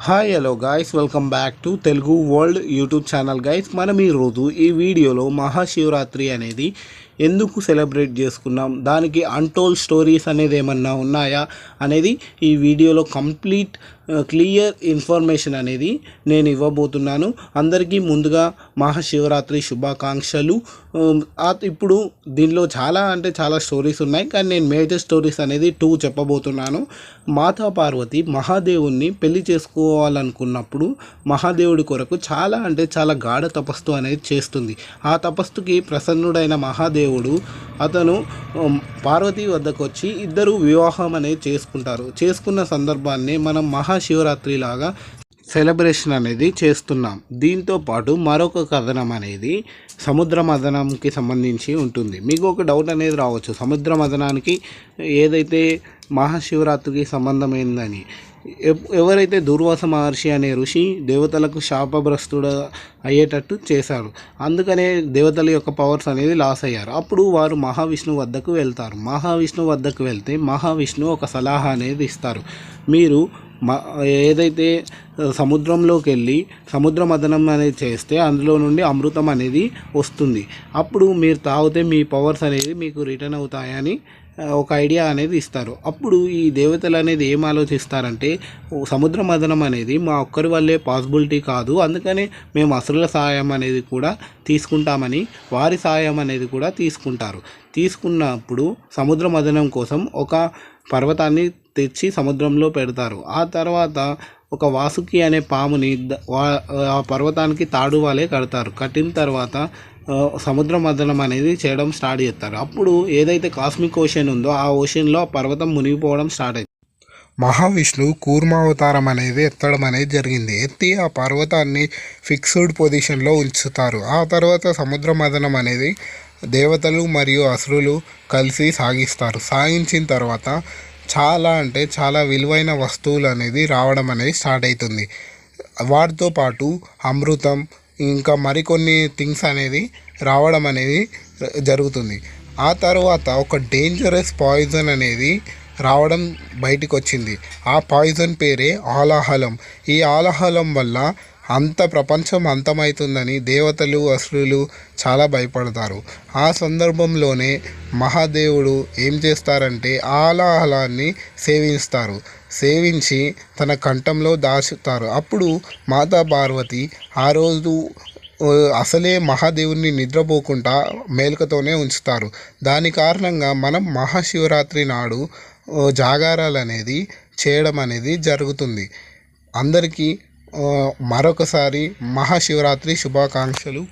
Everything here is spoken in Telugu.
Hi hello guys welcome back to Telugu world YouTube channel guys మనం ఈరోజు ఈ వీడియోలో మహాశివరాత్రి అనేది ఎందుకు సెలబ్రేట్ చేసుకున్నాం? దానికి అన్టోల్ స్టోరీస్ అనేది ఏమన్నా ఉన్నాయా? అనేది ఈ వీడియోలో కంప్లీట్ క్లియర్ ఇన్ఫర్మేషన్ అనేది నేను ఇవ్వబోతున్నాను. అందరికీ ముందుగా మహాశివరాత్రి శుభాకాంక్షలు. ఇప్పుడు దీనిలో చాలా అంటే చాలా స్టోరీస్ ఉన్నాయి. కానీ నేను మేజర్ స్టోరీస్ అనేది టూ చెప్పబోతున్నాను. మాతా పార్వతి మహాదేవుణ్ణి పెళ్ళి చేసుకోవాలనుకున్నప్పుడు మహాదేవుడి కొరకు చాలా అంటే చాలా గాఢ తపస్సు అనేది చేస్తుంది. ఆ తపస్సుకి ప్రసన్నుడైన మహాదేవుడు అతను పార్వతి వద్దకు వచ్చి ఇద్దరు వివాహం అనేది చేసుకుంటారు. చేసుకున్న సందర్భాన్ని మనం మహాశివరాత్రి లాగా సెలబ్రేషన్ అనేది చేస్తున్నాం. దీంతో పాటు మరొక కథనం అనేది సముద్ర మదనంకి సంబంధించి ఉంటుంది. మీకు ఒక డౌట్ అనేది రావచ్చు. సముద్ర మదనానికి ఏదైతే మహాశివరాత్రికి సంబంధమైందని ఎవ్- ఎవరైతే దుర్వాస మహర్షి అనే ఋషి దేవతలకు శాపగ్రస్తుడు అయ్యేటట్టు చేశారు. అందుకనే దేవతల యొక్క పవర్స్ అనేది లాస్ అయ్యారు. అప్పుడు వారు మహావిష్ణువు వద్దకు వెళ్తారు. మహావిష్ణువు వద్దకు వెళ్తే మహావిష్ణువు ఒక సలహా అనేది ఇస్తారు. మీరు మ ఏదైతే సముద్రంలోకి వెళ్ళి సముద్ర మదనం అనేది చేస్తే అందులో నుండి అమృతం అనేది వస్తుంది. అప్పుడు మీరు తాగితే మీ పవర్స్ అనేది మీకు రిటర్న్ అవుతాయని ఒక ఐడియా అనేది ఇస్తారు. అప్పుడు ఈ దేవతలు అనేది ఏం ఆలోచిస్తారంటే సముద్ర మదనం అనేది మా ఒక్కరి వల్లే పాసిబిలిటీ కాదు. అందుకనే మేము అసురుల సాయం అనేది కూడా తీసుకుంటామని వారి సహాయం అనేది కూడా తీసుకుంటారు. తీసుకున్నప్పుడు సముద్ర మదనం కోసం ఒక పర్వతాన్ని తెచ్చి సముద్రంలో పెడతారు. ఆ తర్వాత ఒక వాసుకి అనే పాముని ఆ పర్వతానికి తాడు వాలే కడతారు. కట్టిన తర్వాత సముద్ర మథనం అనేది చేయడం స్టార్ట్ చేస్తారు. అప్పుడు ఏదైతే కాస్మిక్ ఓషన్ ఉందో ఆ ఓషన్లో ఆ పర్వతం మునిగిపోవడం స్టార్ట్ అవుతుంది మహావిష్ణు కూర్మావతారం అనేది ఎత్తడం అనేది జరిగింది. ఎత్తి ఆ పర్వతాన్ని ఫిక్స్డ్ పొజిషన్లో ఉంచుతారు. ఆ తర్వాత సముద్ర మదనం అనేది దేవతలు మరియు అసురులు కలిసి సాగిస్తారు. సాగించిన తర్వాత చాలా అంటే చాలా విలువైన వస్తువులు అనేది రావడం అనేది స్టార్ట్ అవుతుంది. వాటితో పాటు అమృతం ఇంకా మరికొన్ని థింగ్స్ అనేది రావడం అనేది జరుగుతుంది. ఆ తర్వాత ఒక డేంజరస్ పాయిజన్ అనేది రావడం బయటికి వచ్చింది ఆ పాయిజన్ పేరే ఆలాహలం. ఈ ఆలాహలం వల్ల అంత ప్రపంచం అంతమవుతుందని దేవతలు అసురులు చాలా భయపడతారు. ఆ సందర్భంలోనే మహాదేవుడు ఏం చేస్తారంటే ఆలాహలాన్ని సేవిస్తారు. సేవించి తన కంఠంలో దాచుతారు. అప్పుడు మాతా పార్వతి ఆ రోజు అసలే మహాదేవుని నిద్రపోకుండా మేలుకతోనే ఉంచుతారు. దాని కారణంగా మనం మహాశివరాత్రి నాడు జాగారాలు అనేది చేయడం అనేది జరుగుతుంది. అందరికీ మరొకసారి మహాశివరాత్రి శుభాకాంక్షలు.